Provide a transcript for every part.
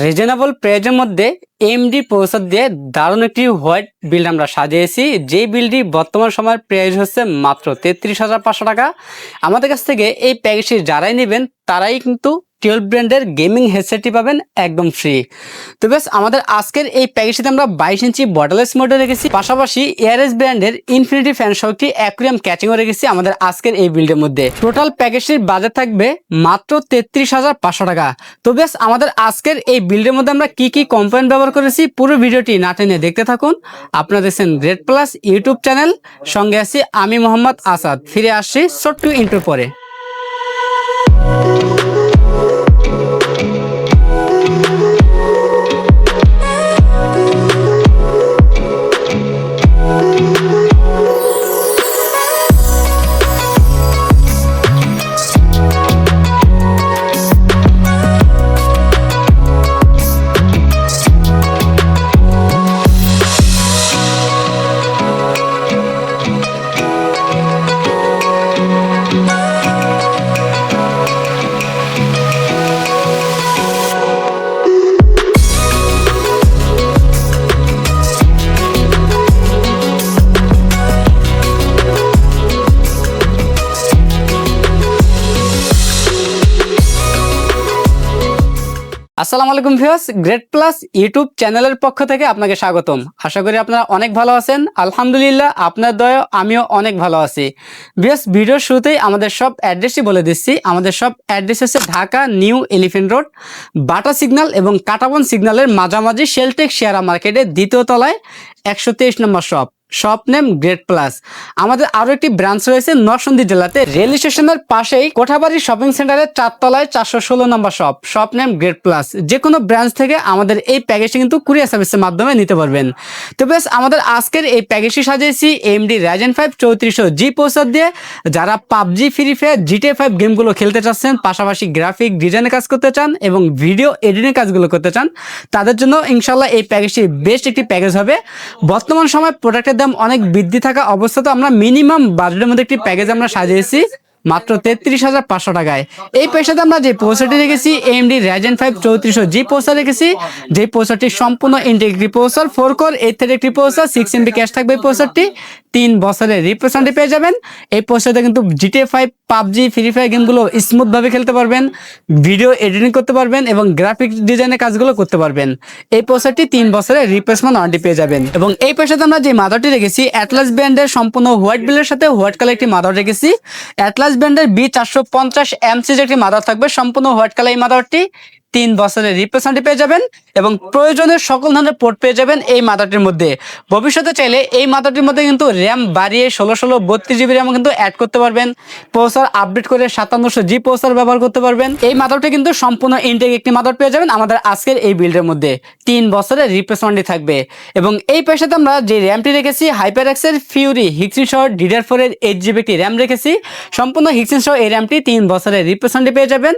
Reasonable প্রাইজের মধ্যে MD processor দিয়ে দারুণ একটি হোয়াইট বিল্ড আমরা সাজিয়েছি। যে বিলটি বর্তমান সময়ের প্রাইজ হচ্ছে মাত্র তেত্রিশ হাজার পাঁচশো টাকা। আমাদের কাছ থেকে এই প্যাকেজটি যারাই নেবেন, তারাই কিন্তু টুয়েলভ ব্র্যান্ডের গেমিং হেডসেটটি পাবেন একদম ফ্রি তো বেশ, আমাদের আজকের এই প্যাকেজটিতে আমরা বাইশ ইঞ্চি বটলেস মডেল রেখেছি। পাশাপাশি এয়ারএস ব্র্যান্ডের ইনফিনিটি ফ্যান একটি অ্যাকুরিয়াম ক্যাচিংও রেখেছি আমাদের আজকের এই বিল্ডের মধ্যে। টোটাল প্যাকেজটির বাজেট থাকবে মাত্র তেত্রিশ হাজার পাঁচশো টাকা। তো বেশ, আমাদের আজকের এই বিল্ডের মধ্যে আমরা কি কি কম্পোনেন্ট ব্যবহার করেছি পুরো ভিডিওটি না টেনে দেখতে থাকুন। আপনারা দেখছেন রেড প্লাস ইউটিউব চ্যানেল সঙ্গে আছি আমি মোহাম্মদ আসাদ। ফিরে আসছি ছোট্ট ইন্টুর পরে। আসসালামু আলাইকুম ভিউয়ার্স গ্রেট প্লাস ইউটিউব চ্যানেলের পক্ষ থেকে আপনাকে স্বাগতম। আশা করি আপনারা অনেক ভালো আছেন। আলহামদুলিল্লাহ, আপনার দয়া আমিও অনেক ভালো আছি। ভিউয়ার্স, ভিডিওর শুরুতেই আমাদের সব অ্যাড্রেসই বলে দিচ্ছি। আমাদের সব অ্যাড্রেস হচ্ছে Dhaka new elephant road, Bata signal এবং কাটাবন সিগন্যালের মাঝামাঝি শেলটেক শেয়ারা মার্কেটের দ্বিতীয় তলায় একশো তেইশ number shop. Shop name great plus আমাদের আরও একটি ব্রাঞ্চ রয়েছে নরসিংদী জেলাতে। রেল স্টেশনের পাশেই কোঠাবাড়ি শপিং সেন্টারের চারতলায় চারশো ষোলো number shop shop name great plus যে কোনো ব্রাঞ্চ থেকে আমাদের এই প্যাকেজটি কিন্তু কুরিয়ার সার্ভিসের মাধ্যমে নিতে পারবেন। তো বেশ, আমাদের আজকের এই প্যাকেজটি সাজিয়েছি এমডি রাজেন ফাইভ চৌত্রিশশো জি প্রসাদ দিয়ে। যারা পাবজি ফ্রি ফায়ার জিটে ফাইভ গেমগুলো খেলতে চাচ্ছেন, পাশাপাশি গ্রাফিক ডিজাইনের কাজ করতে চান এবং ভিডিও এডিটিং কাজগুলো করতে চান, তাদের জন্য ইনশাল্লাহ এই প্যাকেজটি বেস্ট একটি প্যাকেজ হবে। বর্তমান সময় প্রোডাক্টের দাম অনেক বৃদ্ধি থাকা অবস্থা তো আমরা মিনিমাম বাজেটের মধ্যে একটি প্যাকেজ আমরা সাজিয়েছি। মাত্র তেত্রিশ হাজার পাঁচশো টাকায়। এই পয়সাতে আমরা যে পোস্টারটি রেখেছি এমডি র্যাজেন ফাইভ চৌত্রিশশো জি পোস্টার রেখেছি, যে পোস্টারটি সম্পূর্ণ integrity poster four core eight thirty একটি পোস্টার সিক্স এমবি ক্যাশ থাকবে এই পোস্টারটি। তিন বছরের রিপ্রেজেন্টেটিভ পেয়ে যাবেন। এই পোস্টারতে কিন্তু GTA five PUBG free fire গেমগুলো স্মুথভাবে খেলতে পারবেন ভিডিও এডিটিং করতে পারবেন এবং গ্রাফিক ডিজাইনের কাজগুলো করতে পারবেন। এই পোস্টারটি তিন বছরের রিপ্লেসমেন্ট ওয়ারেন্টি পেয়ে যাবেন। এবং এই পয়সাতে আমরা যে মাদারটি রেখেছি অ্যাটলাস ব্র্যান্ডের সম্পূর্ণ হোয়াইট বিলের সাথে হোয়াইট কালার একটি মাদার রেখেছি। অ্যাটলাস ব্র্যান্ডের বি চারশো পঞ্চাশ এমসিজ একটি মাদার থাকবে। সম্পূর্ণ হোয়াইট কালার এই মাদারটি তিন বছরের রিপ্রেজেন্টেটিভ পেয়ে যাবেন এবং প্রয়োজনের সকল ধরনের পোর্ট পেয়ে যাবেন এই মাদারটির মধ্যে। ভবিষ্যতে চাইলে এই মাদারটির মধ্যে কিন্তু র্যাম বাড়িয়ে ষোলো ষোলো বত্রিশ জিবি র্যাম কিন্তু অ্যাড করতে পারবেন। প্রসার আপডেট করে সাতান্নশো জি প্রসার ব্যবহার করতে পারবেন। এই মাদারটি কিন্তু সম্পূর্ণ ইনটেক একটি মাদার পেয়ে যাবেন আমাদের আজকের এই বিল্ডের মধ্যে। তিন বছরের রিপ্লেসমেন্টই থাকবে। এবং এই পেশাতে আমরা যে র্যামটি রেখেছি হাইপার এক্সের ফিউরি হিক্সিন সহ ডিডার ফোরের এইট জিবি একটি র্যাম রেখেছি। সম্পূর্ণ হিক্সিন সহ এই র্যামটি তিন বছরের রিপ্লেসমেন্টই পেয়ে যাবেন।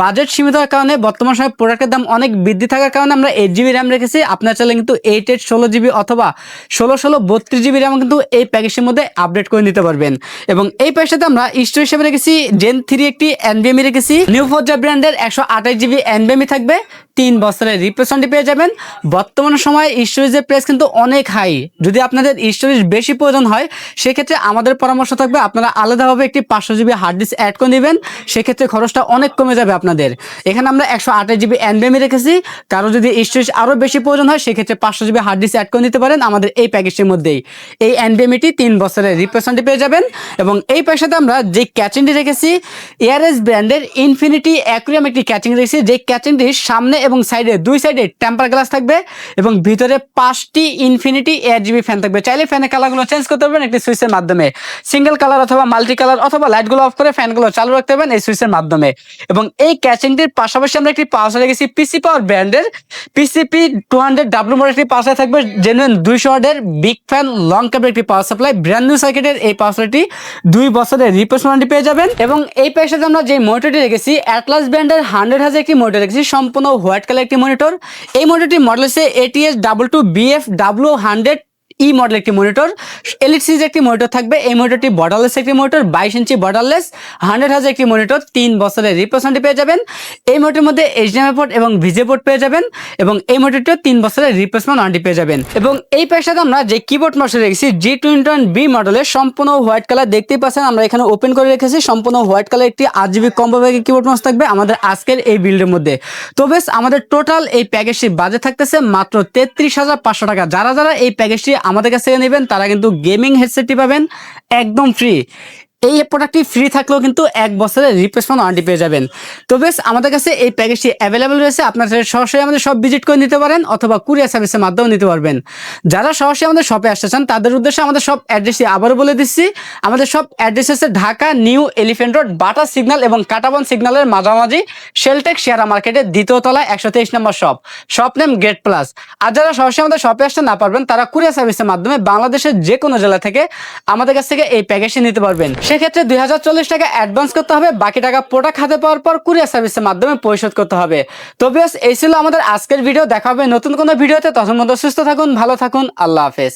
বাজেট সীমিত হওয়ার কারণে বর্তমান সময় প্রোডাক্টের দাম অনেক বৃদ্ধি থাকার কারণে আমরা এইট জিবি র্যাম রেখেছি। আপনার চাইলে কিন্তু এইট এইট ষোলো জিবি অথবা ষোলো ষোলো বত্রিশ জিবি র্যাম কিন্তু এই প্যাকেজের মধ্যে আপডেট করে নিতে পারবেন। এবং এই প্যাকেজটাতে আমরা স্টোর হিসেবে রেখেছি জেন থ্রি একটি এনবিএমি রেখেছি। নিউ ফোর্জা ব্র্যান্ডের একশো আঠাশ জিবি এনবিএমি থাকবে। তিন বছরের রিপ্রেজেন্টেটিভ পেয়ে যাবেন। বর্তমান সময়ে স্টোরেজের প্রাইস কিন্তু অনেক হাই যদি আপনাদের স্টোরেজ বেশি প্রয়োজন হয়, সেক্ষেত্রে আমাদের পরামর্শ থাকবে, আপনারা আলাদাভাবে একটি পাঁচশো জিবি হার্ড ডিস্ক অ্যাড করে নেবেন। সেক্ষেত্রে খরচটা অনেক কমে যাবে আপনাদের। এখানে আমরা একশো আঠাশ জিবি এনবিএমি রেখেছি। কারও যদি স্টোরেজ আরও বেশি প্রয়োজন হয়, সেক্ষেত্রে পাঁচশো জিবি হার্ড ডিস্ক অ্যাড করে নিতে পারেন আমাদের এই প্যাকেজটির মধ্যেই। এই এনবিএমিটি তিন বছরের রিপ্রেজেন্টেটিভ পেয়ে যাবেন। এবং এই পয়সাতে আমরা যে ক্যাচিংটি রেখেছি এয়ারএস ব্র্যান্ডের ইনফিনিটি অ্যাকুরিয়াম একটি ক্যাচিং রেখেছি। যে ক্যাচিংটির সামনে এবং সাইডে, দুই সাইডে টেম্পার গ্লাস থাকবে এবং ভিতরে পাঁচটি ইনফিনিটি এয়ার জিবি ফ্যান থাকবে। চাইলে ফ্যানের কালারগুলো চেঞ্জ করতে পারবেন একটি সুইচের মাধ্যমে। সিঙ্গেল কালার অথবা মাল্টি কালার অথবা লাইটগুলো অফ করে ফ্যানগুলো চালু রাখতে পারবেন এই সুইচের মাধ্যমে। এবং এই ক্যাচিংটির পাশাপাশি আমরা একটি পাওয়ার রেখেছি পিসি পাওয়ার ব্র্যান্ডের PCP two hundred W model একটি পাওয়ার থাকবে জেনুইন দুইশো ওয়ার্ডের বিগ ফ্যান লং কেবল একটি পাওয়ার সাপ্লাই ব্র্যান্ড নিউ সার্কিটের এই পাওয়ার সাপ্লাইটি দুই বছরের রিপ্লেসমেন্ট পেয়ে যাবেন। এবং এই প্যাকেজে আমরা যে মোটরটি রেখেছি অ্যাটলাস ব্র্যান্ডের হান্ড্রেড হাজার একটি মোটর রেখেছি সম্পূর্ণ হোয়াইট কালার একটি মনিটর এই মনিটরটি মডেল হচ্ছে ATS double two BF W hundred E model একটি মনিটর এলিট সিরিজ একটি মনিটর থাকবে। এই মনিটরটি বর্ডারলেস একটি মনিটর বাইশ ইঞ্চি বর্ডারলেস হান্ড্রেড হাজার একটি মনিটর তিন বছরের রিপ্রেসেন্টে পেয়ে যাবেন। এই মনিটরের মধ্যে এইচডিএমআই পোর্ট এবং ভিজে পোর্ট পেয়ে যাবেন এবং এই মনিটরটিও তিন বছরের রিপ্লেসমেন্ট ওয়ারেন্টি পেয়ে যাবেন। এবং এই প্যাকসাথে আমরা যে কিবোর্ড মাসে রেখেছি জি টোয়েন্টি ওয়ান বি মডেলের সম্পূর্ণ হোয়াইট কালার দেখতেই পাচ্ছেন, আমরা এখানে ওপেন করে রেখেছি, সম্পূর্ণ হোয়াইট কালার একটি আট জিবি কম্বো ব্যাগের কিবোর্ড মাস থাকবে আমাদের আজকের এই বিল্ডের মধ্যে। তো বেশ, আমাদের টোটাল এই প্যাকেজটি বাজে থাকতেছে মাত্র তেত্রিশ হাজার পাঁচশো টাকা। যারা যারা এই প্যাকেজটি আমাদের কাছ থেকে নেবেন তারা কিন্তু গেমিং হেডসেটটি পাবেন একদম ফ্রি এই প্রোডাক্টটি ফ্রি থাকলেও কিন্তু এক বছরের রিপ্লেসমেন্ট ওয়ারেন্টি পেয়ে যাবেন। তো বেশ, আমাদের কাছে এই প্যাকেজটি অ্যাভেলেবেল রয়েছে। আপনারা সরাসরি আমাদের সব ভিজিট করে নিতে পারেন অথবা কুরিয়ার সার্ভিসের মাধ্যমে নিতে পারবেন। যারা সরাসরি আমাদের শপে আসতে চান, তাদের উদ্দেশ্যে আমাদের সব অ্যাড্রেসটি আবারও বলে দিচ্ছি। আমাদের সব অ্যাড্রেস হচ্ছে Dhaka new elephant road, Bata signal এবং কাটাবন সিগন্যালের মাঝামাঝি শেলটেক শেয়ারা মার্কেটের দ্বিতীয় তলায় একশো তেইশ number shop shop name gate plus আর যারা সরাসরি আমাদের শপে আসতে না পারবেন, তারা কুরিয়ার সার্ভিসের মাধ্যমে বাংলাদেশের যে কোনো জেলা থেকে আমাদের কাছ থেকে এই প্যাকেজটি নিতে পারবেন। সেক্ষেত্রে দুই হাজার চল্লিশ টাকা অ্যাডভান্স করতে হবে, বাকি টাকা প্রোডাক্ট হাতে পাওয়ার পর কুরিয়ার সার্ভিসের মাধ্যমে পরিশোধ করতে হবে। তবে এই ছিল আমাদের আজকের ভিডিও দেখা হবে নতুন কোনো ভিডিওতে তখন মতো সুস্থ থাকুন, ভালো থাকুন, আল্লাহ হাফেজ।